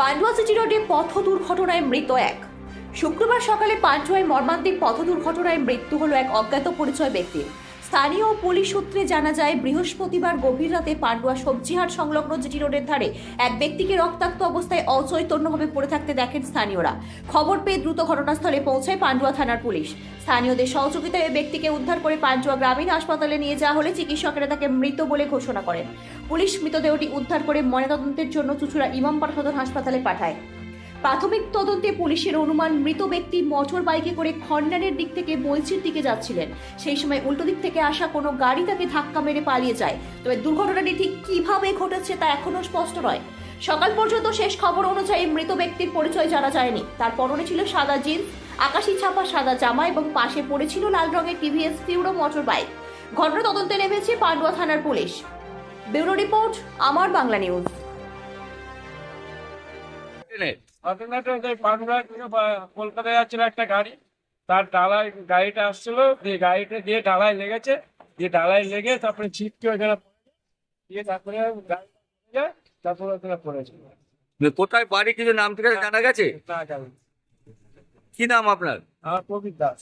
Pandua city রোডে পথ দুর্ঘটনায় মৃত এক। শুক্রবার সকালে পান্ডুয়ায় মর্মান্তিক পথ দুর্ঘটনায় মৃত্যু হলো এক অজ্ঞাত পরিচয় ব্যক্তির। স্থানীয় পুলিশ সূত্রে জানা যায়, বৃহস্পতিবার গভীর রাতে পান্ডুয়া সবজিহাট সংলগ্ন জিটি রোডের ধারে এক ব্যক্তিকে রক্তাক্ত অবস্থায় অচৈতন্যভাবে পড়ে থাকতে দেখেন স্থানীয়রা। খবর পেয়ে দ্রুত ঘটনাস্থলে পৌঁছায় পান্ডুয়া থানার পুলিশ। স্থানীয়দের সহযোগিতায় ওই ব্যক্তিকে উদ্ধার করে পান্ডুয়া গ্রামীণ হাসপাতালে নিয়ে যাওয়া হলে চিকিৎসকেরা তাকে মৃত বলে ঘোষণা করেন। পুলিশ মৃতদেহটি উদ্ধার করে ময়নাতদন্তের জন্য চুচুড়া ইমাম পাঠাদন হাসপাতালে পাঠায়। প্রাথমিক তদন্তে পুলিশের অনুমান, মৃত ব্যক্তি মোটর বাইকে করে খন্ডানের দিক থেকে বৈচির দিকে যাচ্ছিলেন। সেই সময় উল্টো দিক থেকে আসা কোনো গাড়ি তাকে ধাক্কা মেরে পালিয়ে যায়। তবে দুর্ঘটনাটি ঠিক কীভাবে ঘটেছে তা এখনও স্পষ্ট নয়। সকাল পর্যন্ত শেষ খবর অনুযায়ী মৃত ব্যক্তির পরিচয় জানা যায়নি। তার পরনে ছিল সাদা জিন্স, আকাশি ছাপা সাদা জামা এবং পাশে পড়েছিল লাল রঙের টিভিএস ফিউরো মোটর বাইক। ঘটনা তদন্তে নেমেছে পান্ডুয়া থানার পুলিশ। ব্যুরো রিপোর্ট, আমার বাংলা নিউজ। ঘটনাটা ওই পান্ডুয়া কলকাতায় যাচ্ছিল একটা গাড়ি তার ডালায় গাড়িটা আসছিল দিয়ে গাড়িটা দিয়ে ডালায় লেগেছে দিয়ে ডালায় লেগে তারপরে ছিটকে ওখানে দিয়ে তারপরে গাড়ি তারপরে ওখানে পড়েছিল কোথায় বাড়ি কিছু নাম থেকে জানা গেছে? না জানি। কি নাম আপনার? আমার প্রবীর দাস।